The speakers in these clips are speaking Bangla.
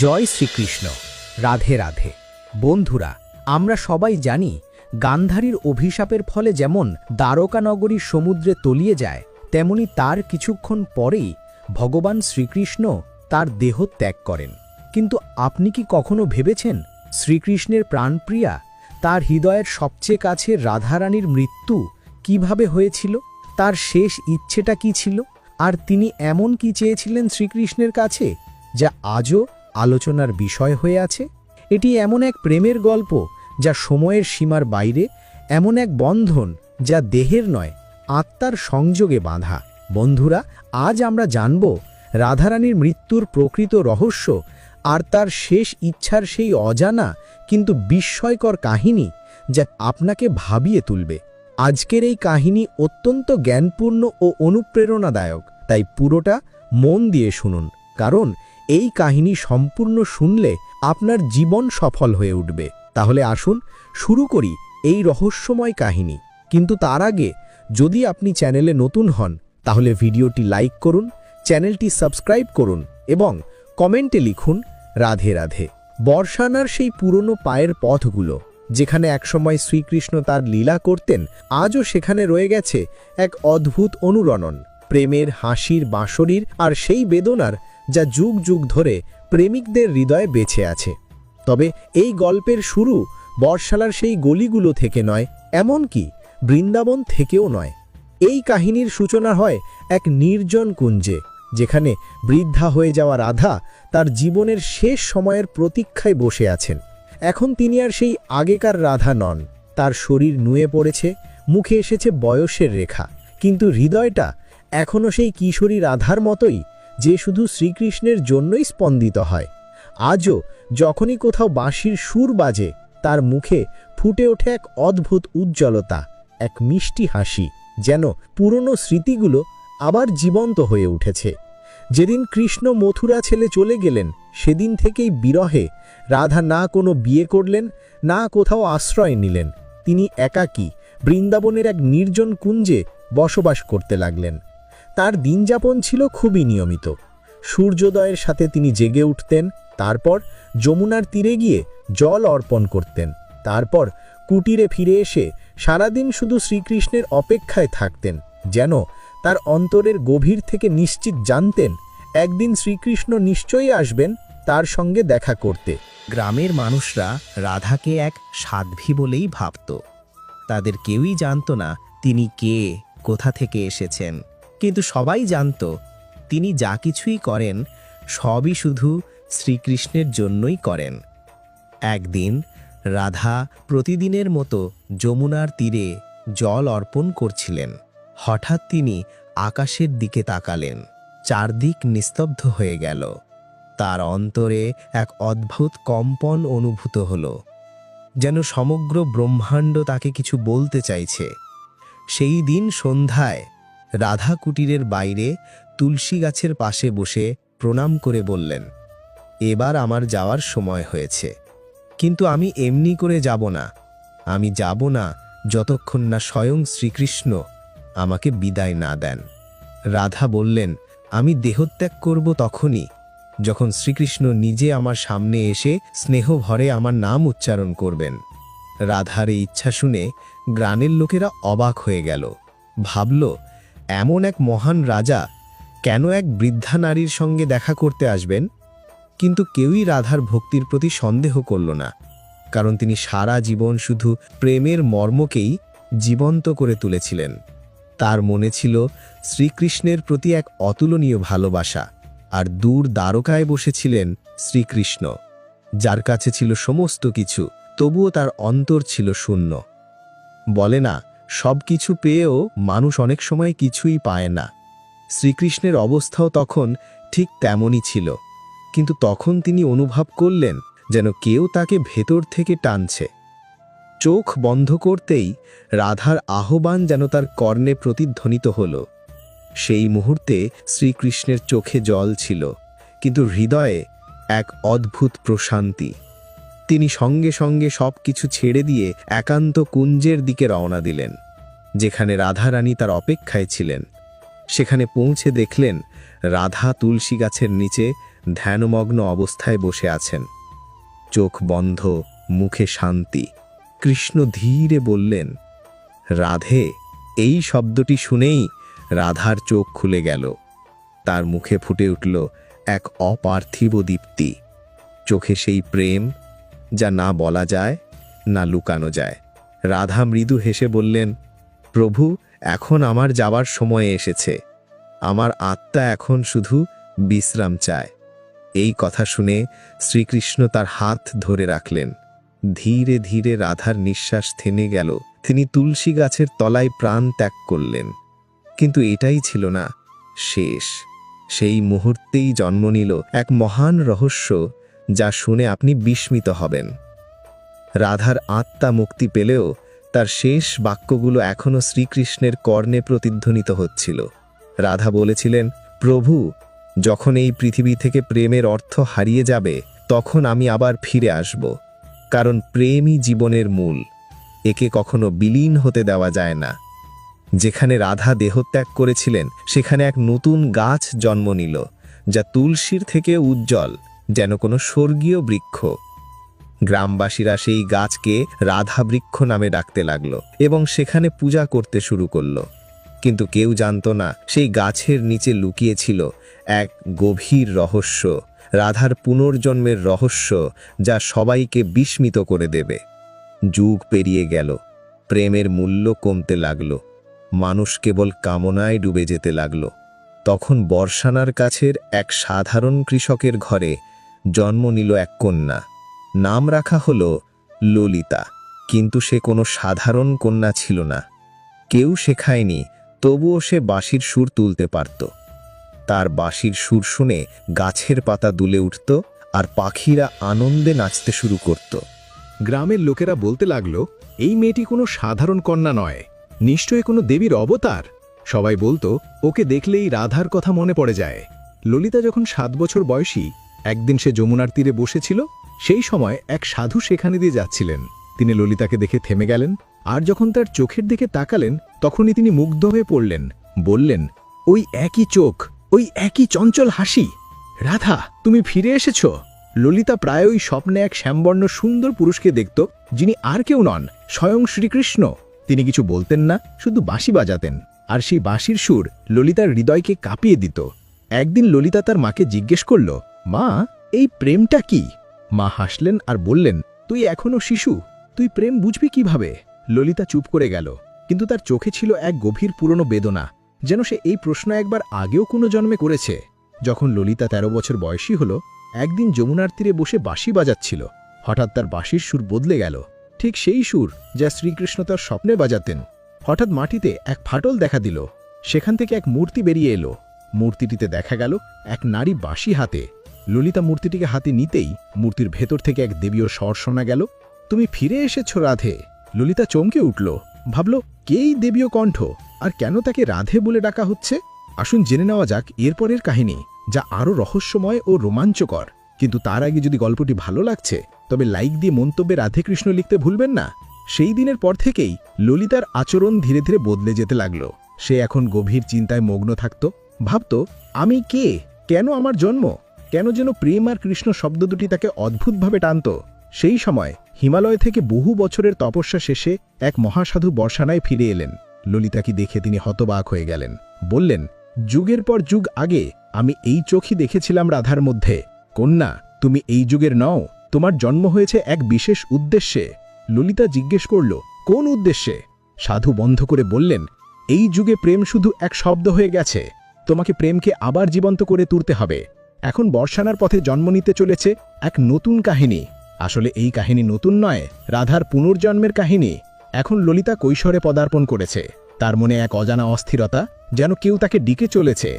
জয় শ্রীকৃষ্ণ। রাধে রাধে। বন্ধুরা, আমরা সবাই জানি গান্ধারীর অভিশাপের ফলে যেমন দ্বারকানগরী সমুদ্রে তলিয়ে যায়, তেমনি তার কিছুক্ষণ পরেই ভগবান শ্রীকৃষ্ণ তার দেহ ত্যাগ করেন। কিন্তু আপনি কি কখনো ভেবেছেন শ্রীকৃষ্ণের প্রাণপ্রিয়া তার হৃদয়ের সবচেয়ে কাছে রাধারানীর মৃত্যু কীভাবে হয়েছিল? তার শেষ ইচ্ছেটা কি ছিল? আর তিনি এমন কি চেয়েছিলেন শ্রীকৃষ্ণের কাছে, যা আজও আলোচনার বিষয় হয়ে আছে? এটি এমন এক প্রেমের গল্প যা সময়ের সীমার বাইরে, এমন এক বন্ধন যা দেহের নয়, আত্মার সংযোগে বাঁধা। বন্ধুরা, আজ আমরা জানব রাধারানীর মৃত্যুর প্রকৃত রহস্য আর তার শেষ ইচ্ছার সেই অজানা কিন্তু বিস্ময়কর কাহিনী যা আপনাকে ভাবিয়ে তুলবে। আজকের এই কাহিনী অত্যন্ত জ্ঞানপূর্ণ ও অনুপ্রেরণাদায়ক, তাই পুরোটা মন দিয়ে শুনুন, কারণ এই কাহিনী সম্পূর্ণ শুনলে আপনার জীবন সফল হয়ে উঠবে। তাহলে আসুন শুরু করি এই রহস্যময় কাহিনী। কিন্তু তার আগে যদি আপনি চ্যানেলে নতুন হন, তাহলে ভিডিওটি লাইক করুন, চ্যানেলটি সাবস্ক্রাইব করুন এবং কমেন্টে লিখুন, রাধে রাধে। বর্ষানার সেই পুরনো পায়ের পথগুলো, যেখানে একসময় শ্রীকৃষ্ণ তার লীলা করতেন, আজও সেখানে রয়ে গেছে এক অদ্ভুত অনুরণন। প্রেমের হাসির বাঁশরীর আর সেই বেদনার যা যুগ যুগ ধরে প্রেমিকদের হৃদয়ে বেঁচে আছে। তবে এই গল্পের শুরু বর্ষালার সেই গলিগুলো থেকে নয়, এমনকি বৃন্দাবন থেকেও নয়। এই কাহিনীর সূচনা হয় এক নির্জন কুঞ্জে, যেখানে বৃদ্ধা হয়ে যাওয়া রাধা তার জীবনের শেষ সময়ের প্রতীক্ষায় বসে আছেন। এখন তিনি আর সেই আগেকার রাধা নন। তার শরীর নুয়ে পড়েছে, মুখে এসেছে বয়সের রেখা, কিন্তু হৃদয়টা এখনও সেই কিশোরী রাধার মতোই যে শুধু শ্রীকৃষ্ণের জন্যই স্পন্দিত হয়। আজও যখনই কোথাও বাঁশির সুর বাজে, তার মুখে ফুটে ওঠে এক অদ্ভুত উজ্জ্বলতা, এক মিষ্টি হাসি, যেন পুরনো স্মৃতিগুলো আবার জীবন্ত হয়ে উঠেছে। যেদিন কৃষ্ণ মথুরা ছেলে চলে গেলেন, সেদিন থেকেই বিরহে রাধা না কোনো বিয়ে করলেন, না কোথাও আশ্রয় নিলেন। তিনি একাকী বৃন্দাবনের এক নির্জন কুঞ্জে বসবাস করতে লাগলেন। তার দিনযাপন ছিল খুবই নিয়মিত। সূর্যোদয়ের সাথে তিনি জেগে উঠতেন, তারপর যমুনার তীরে গিয়ে জল অর্পণ করতেন, তারপর কুটিরে ফিরে এসে সারাদিন শুধু শ্রীকৃষ্ণের অপেক্ষায় থাকতেন, যেন তার অন্তরের গভীর থেকে নিশ্চিত জানতেন, একদিন শ্রীকৃষ্ণ নিশ্চয়ই আসবেন তার সঙ্গে দেখা করতে। গ্রামের মানুষরা রাধাকে এক সাধ্বী বলেই ভাবত। তাদের কেউই জানত না তিনি কে, কোথা থেকে এসেছেন। কিন্তু সবাই জানত, তিনি যা কিছুই করেন, সবই শুধু শ্রীকৃষ্ণের জন্যই করেন। একদিন রাধা প্রতিদিনের মতো যমুনার তীরে জল অর্পণ করছিলেন। হঠাৎ তিনি আকাশের দিকে তাকালেন, চারদিক নিস্তব্ধ হয়ে গেল। তার অন্তরে এক অদ্ভুত কম্পন অনুভূত হল, যেন সমগ্র ব্রহ্মাণ্ড তাকে কিছু বলতে চাইছে। সেই দিন সন্ধ্যায় রাধা কুটিরের বাইরে তুলসী গাছের পাশে বসে প্রণাম করে বললেন, এবার আমার যাওয়ার সময় হয়েছে। কিন্তু আমি এমনি করে যাব না। আমি যাব না যতক্ষণ না স্বয়ং শ্রীকৃষ্ণ আমাকে বিদায় না দেন। রাধা বললেন, আমি দেহত্যাগ করব তখনই। যখন শ্রীকৃষ্ণ নিজে আমার সামনে এসে স্নেহ ভরে আমার নাম উচ্চারণ করবেন। রাধার এই ইচ্ছা শুনে গ্রামের লোকেরা অবাক হয়ে গেল। ভাবল এমন এক মহান রাজা কেন এক বৃদ্ধা নারীর সঙ্গে দেখা করতে আসবেন? কিন্তু কেউই রাধার ভক্তির প্রতি সন্দেহ করল না, কারণ তিনি সারা জীবন শুধু প্রেমের মর্মকেই জীবন্ত করে তুলেছিলেন। তার মনে ছিল শ্রীকৃষ্ণের প্রতি এক অতুলনীয় ভালোবাসা, আর দূর দ্বারকায় বসেছিলেন শ্রীকৃষ্ণ, যার কাছে ছিল সমস্ত কিছু, তবুও তার অন্তর ছিল শূন্য। বলে না সব কিছু পেয়েও মানুষ অনেক সময় কিছুই পায় না। শ্রীকৃষ্ণের অবস্থাও তখন ঠিক তেমনই ছিল। কিন্তু তখন তিনি অনুভব করলেন যেন কেউ তাকে ভেতর থেকে টানছে। চোখ বন্ধ করতেই রাধার আহ্বান যেন তার কর্ণে প্রতিধ্বনিত হল। সেই মুহূর্তে শ্রীকৃষ্ণের চোখে জল ছিল, কিন্তু হৃদয়ে এক অদ্ভুত প্রশান্তি। তিনি সঙ্গে সঙ্গে সব কিছু ছেড়ে দিয়ে একান্ত কুঞ্জের দিকে রওনা দিলেন, যেখানে রাধারানী তার অপেক্ষায় ছিলেন। সেখানে পৌঁছে দেখলেন রাধা তুলসী গাছের নিচে ধ্যানমগ্ন অবস্থায় বসে আছেন। চোখ বন্ধ, মুখে শান্তি। কৃষ্ণ ধীরে বললেন, রাধে, এই শব্দটি শুনেই রাধার চোখ খুলে গেল। তার মুখে ফুটে উঠল এক অপার্থিব দীপ্তি। চোখে সেই প্রেম যা না বলা যায়, না লুকানো যায়। রাধা মৃদু হেসে বললেন, প্রভু, এখন আমার যাবার সময় এসেছে। আমার আত্মা এখন শুধু বিশ্রাম চায়। এই কথা শুনে শ্রীকৃষ্ণ তার হাত ধরে রাখলেন। ধীরে ধীরে রাধার নিঃশ্বাস থেমে গেল। তিনি তুলসী গাছের তলায় প্রাণ ত্যাগ করলেন। কিন্তু এটাই ছিল না, শেষ। সেই মুহূর্তেই জন্ম নিল এক মহান রহস্য যা শুনে আপনি বিস্মিত হবেন। রাধার আত্মা মুক্তি পেলেও তার শেষ বাক্যগুলো এখনও শ্রীকৃষ্ণের কর্ণে প্রতিধ্বনিত হচ্ছিল। রাধা বলেছিলেন, প্রভু, যখন এই পৃথিবী থেকে প্রেমের অর্থ হারিয়ে যাবে, তখন আমি আবার ফিরে আসব, কারণ প্রেমই জীবনের মূল। একে কখনো বিলীন হতে দেওয়া যায় না। যেখানে রাধা দেহত্যাগ করেছিলেন, সেখানে এক নতুন গাছ জন্ম নিল, যা তুলসীর থেকে উজ্জ্বল। যেন কোনো স্বর্গীয় বৃক্ষ। গ্রামবাসীরা সেই গাছকে রাধা বৃক্ষ নামে ডাকতে লাগল এবং সেখানে পূজা করতে শুরু করল। কিন্তু কেউ জানতো না সেই গাছের নিচে লুকিয়েছিল এক গভীর রহস্য, রাধার পুনর্জন্মের রহস্য যা সবাইকে বিস্মিত করে দেবে। যুগ পেরিয়ে গেল, প্রেমের মূল্য কমতে লাগল, মানুষ কেবল কামনায় ডুবে যেতে লাগল। তখন বর্ষানার কাছের এক সাধারণ কৃষকের ঘরে জন্ম নিল এক কন্যা। নাম রাখা হলো ললিতা। কিন্তু সে কোনো সাধারণ কন্যা ছিল না। কেউ শেখায়নি, তবুও সে বাঁশির সুর তুলতে পারত। তার বাঁশির সুর শুনে গাছের পাতা দুলে উঠত আর পাখিরা আনন্দে নাচতে শুরু করত। গ্রামের লোকেরা বলতে লাগল, এই মেয়েটি কোনো সাধারণ কন্যা নয়। নিশ্চয়ই কোনো দেবীর অবতার? সবাই বলতো, ওকে দেখলেই রাধার কথা মনে পড়ে যায়। ললিতা যখন সাত বছর বয়সী একদিন সে যমুনার তীরে বসেছিল, সেই সময় এক সাধু সেখানে দিয়ে যাচ্ছিলেন। তিনি ললিতাকে দেখে থেমে গেলেন, আর যখন তার চোখের দিকে তাকালেন, তখনই তিনি মুগ্ধ হয়ে পড়লেন। বললেন, ওই একই চোখ, ওই একই চঞ্চল হাসি। রাধা, তুমি ফিরে এসেছ? ললিতা প্রায়ই স্বপ্নে এক শ্যামবর্ণ সুন্দর পুরুষকে দেখত, যিনি আর কেউ নন, স্বয়ং শ্রীকৃষ্ণ। তিনি কিছু বলতেন না, শুধু বাঁশি বাজাতেন, আর সেই বাঁশির সুর ললিতার হৃদয়কে কাঁপিয়ে দিত। একদিন ললিতা তার মাকে জিজ্ঞেস করল মা, এই প্রেমটা কি? মা হাসলেন আর বললেন, তুই এখনও শিশু, তুই প্রেম বুঝবি কীভাবে? ললিতা চুপ করে গেল, কিন্তু তার চোখে ছিল এক গভীর পুরনো বেদনা, যেন সে এই প্রশ্ন একবার আগেও কোনো জন্মে করেছে। যখন ললিতা ১৩ বছর বয়সী হল, একদিন যমুনার তীরে বসে বাঁশি বাজাচ্ছিল। হঠাৎ তার বাঁশির সুর বদলে গেল। ঠিক সেই সুর যা শ্রীকৃষ্ণ তার স্বপ্নে বাজাতেন। হঠাৎ মাটিতে এক ফাটল দেখা দিল। সেখান থেকে এক মূর্তি বেরিয়ে এলো। মূর্তিটিতে দেখা গেল এক নারী বাঁশি হাতে। ললিতা মূর্তিটিকে হাতে নিতেই মূর্তির ভেতর থেকে এক দেবীয় স্বর শোনা গেল, তুমি ফিরে এসেছ রাধে। ললিতা চমকে উঠল, ভাবল কেই দেবীয় কণ্ঠ? আর কেন তাকে রাধে বলে ডাকা হচ্ছে? আসুন জেনে নেওয়া যাক এরপরের কাহিনী, যা আরও রহস্যময় ও রোমাঞ্চকর। কিন্তু তার আগে যদি গল্পটি ভালো লাগছে, তবে লাইক দিয়ে মন্তব্যে রাধেকৃষ্ণ লিখতে ভুলবেন না। সেই দিনের পর থেকেই ললিতার আচরণ ধীরে ধীরে বদলে যেতে লাগল। সে এখন গভীর চিন্তায় মগ্ন থাকত, ভাবত, আমি কে? কেন আমার জন্ম? কেন যেন প্রেম আর কৃষ্ণ শব্দ দুটি তাকে অদ্ভুতভাবে টানত। সেই সময় হিমালয় থেকে বহু বছরের তপস্যা শেষে এক মহাসাধু বর্ষানায় ফিরে এলেন। ললিতাকে দেখে তিনি হতবাক হয়ে গেলেন। বললেন, যুগের পর যুগ আগে আমি এই চোখই দেখেছিলাম রাধার মধ্যে। কন্যা, তুমি এই যুগের নও, তোমার জন্ম হয়েছে এক বিশেষ উদ্দেশ্যে। ললিতা জিজ্ঞেস করল, কোন উদ্দেশ্যে? সাধু বন্ধ করে বললেন, এই যুগে প্রেম শুধু এক শব্দ হয়ে গেছে। তোমাকে প্রেমকে আবার জীবন্ত করে তুলতে হবে। এখন বর্ষানার পথে জন্ম নিতে চলেছে এক নতুন কাহিনী। আসলে এই কাহিনী নতুন নয়, রাধার পুনর্জন্মের কাহিনী। এখন ললিতা কৈশোরে পদার্পণ করেছে। তার মনে এক অজানা অস্থিরতা যেন কেউ তাকে ডিকে চলেছে।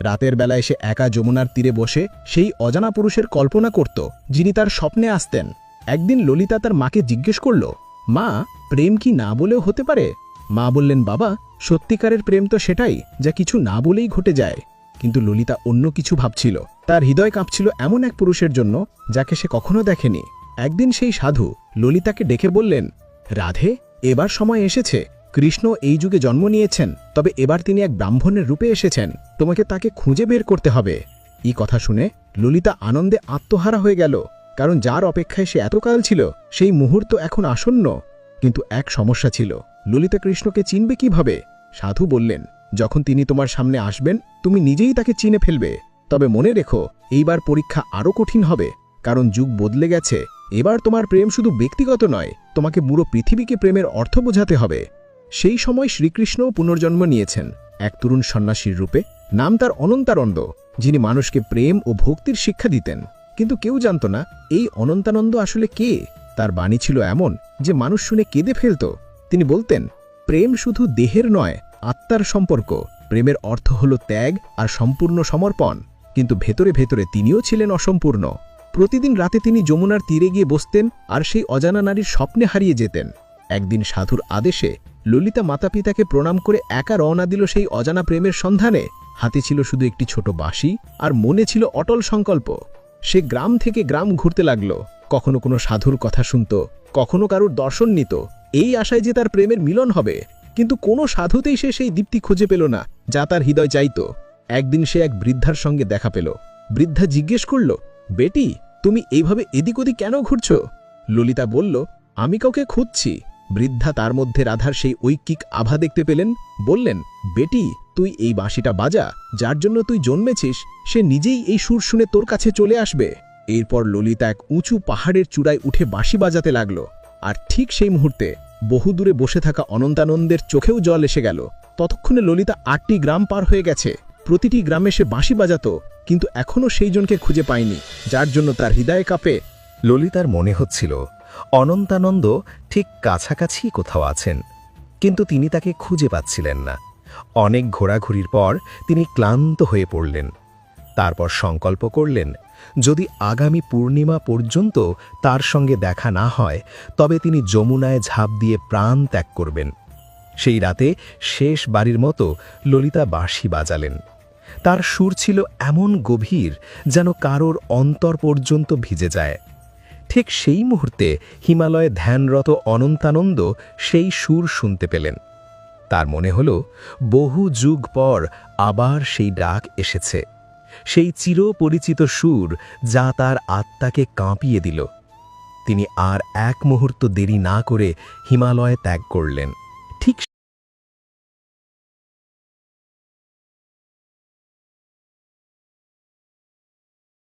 রাতের বেলায় সে একা যমুনার তীরে বসে সেই অজানা পুরুষের কল্পনা করত, যিনি তার স্বপ্নে আসতেন। একদিন ললিতা তার মাকে জিজ্ঞেস করল, মা, প্রেম কি না বলেও হতে পারে? মা বললেন, বাবা, সত্যিকারের প্রেম তো সেটাই, যা কিছু না বলেই ঘটে যায়। কিন্তু ললিতা অন্য কিছু ভাবছিল। তার হৃদয় কাঁপছিল এমন এক পুরুষের জন্য যাকে সে কখনো দেখেনি। একদিন সেই সাধু ললিতাকে ডেকে বললেন, রাধে, এবার সময় এসেছে। কৃষ্ণ এই যুগে জন্ম নিয়েছেন, তবে এবার তিনি এক ব্রাহ্মণের রূপে এসেছেন। তোমাকে তাকে খুঁজে বের করতে হবে। এই কথা শুনে ললিতা আনন্দে আত্মহারা হয়ে গেল, কারণ যার অপেক্ষায় সে এতকাল ছিল, সেই মুহূর্ত এখন আসন্ন। কিন্তু এক সমস্যা ছিল, ললিতা কৃষ্ণকে চিনবে কীভাবে? সাধু বললেন যখন তিনি তোমার সামনে আসবেন, তুমি নিজেই তাকে চিনে ফেলবে। তবে মনে রেখো, এইবার পরীক্ষা আরও কঠিন হবে, কারণ যুগ বদলে গেছে। এবার তোমার প্রেম শুধু ব্যক্তিগত নয়, তোমাকে পুরো পৃথিবীকে প্রেমের অর্থ বোঝাতে হবে। সেই সময় শ্রীকৃষ্ণও পুনর্জন্ম নিয়েছেন, এক তরুণ সন্ন্যাসীর রূপে। নাম তার অনন্তানন্দ, যিনি মানুষকে প্রেম ও ভক্তির শিক্ষা দিতেন। কিন্তু কেউ জানত না, এই অনন্তানন্দ আসলে কে? তার বাণী ছিল এমন যে মানুষ শুনে কেঁদে ফেলত। তিনি বলতেন, প্রেম শুধু দেহের নয় আত্মার সম্পর্ক। প্রেমের অর্থ হল ত্যাগ আর সম্পূর্ণ সমর্পণ। কিন্তু ভেতরে ভেতরে তিনিও ছিলেন অসম্পূর্ণ। প্রতিদিন রাতে তিনি যমুনার তীরে গিয়ে বসতেন আর সেই অজানা নারীর স্বপ্নে হারিয়ে যেতেন। একদিন সাধুর আদেশে ললিতা মাতাপিতাকে প্রণাম করে একা রওনা দিল সেই অজানা প্রেমের সন্ধানে। হাতে ছিল শুধু একটি ছোট বাঁশি আর মনে ছিল অটল সংকল্প। সে গ্রাম থেকে গ্রাম ঘুরতে লাগল। কখনো কোনো সাধুর কথা শুনত, কখনো কারুর দর্শন নিত। এই আশায় যে তার প্রেমের মিলন হবে কিন্তু কোনো সাধুতেই সে সেই দীপ্তি খুঁজে পেল না, যা তার হৃদয় চাইত। একদিন সে এক বৃদ্ধার সঙ্গে দেখা পেল। বৃদ্ধা জিজ্ঞেস করল, বেটি, তুমি এইভাবে এদিক ওদিক কেন ঘুরছ? ললিতা বলল, আমি কাউকে খুঁজছি। বৃদ্ধা তার মধ্যে রাধার সেই ঐকিক আভা দেখতে পেলেন, বললেন, বেটি, তুই এই বাঁশিটা বাজা, যার জন্য তুই জন্মেছিস, সে নিজেই এই সুর শুনে তোর কাছে চলে আসবে। এরপর ললিতা এক উঁচু পাহাড়ের চূড়ায় উঠে বাঁশি বাজাতে লাগল। আর ঠিক সেই মুহূর্তে বহুদূরে বসে থাকা অনন্তানন্দের চোখেও জল এসে গেল। ততক্ষণে ললিতা আটটি গ্রাম পার হয়ে গেছে। প্রতিটি গ্রামে সে বাঁশি বাজাত, কিন্তু এখনও সেই জনকে খুঁজে পায়নি, যার জন্য তার হৃদয়ে কাঁপে। ললিতার মনে হচ্ছিল, অনন্তানন্দ ঠিক কাছাকাছি কোথাও আছেন, কিন্তু তিনি তাকে খুঁজে পাচ্ছিলেন না। অনেক ঘোরাঘুরির পর তিনি ক্লান্ত হয়ে পড়লেন। তারপর সংকল্প করলেন, যদি আগামী পূর্ণিমা পর্যন্ত তার সঙ্গে দেখা না হয়, তবে তিনি যমুনায় ঝাঁপ দিয়ে প্রাণ ত্যাগ করবেন। সেই রাতে শেষ বাড়ির মতো ললিতা বাঁশি বাজালেন। তার সুর ছিল এমন গভীর যেন কারোর অন্তর পর্যন্ত ভিজে যায়। ঠিক সেই মুহূর্তে হিমালয়ে ধ্যানরত অনন্তানন্দ সেই সুর শুনতে পেলেন। তার মনে হল, বহু যুগ পর আবার সেই ডাক এসেছে। সেই চিরপরিচিত সুর যা তার আত্মাকে কাঁপিয়ে দিল। তিনি আর এক মুহূর্ত দেরি না করে হিমালয় ত্যাগ করলেন।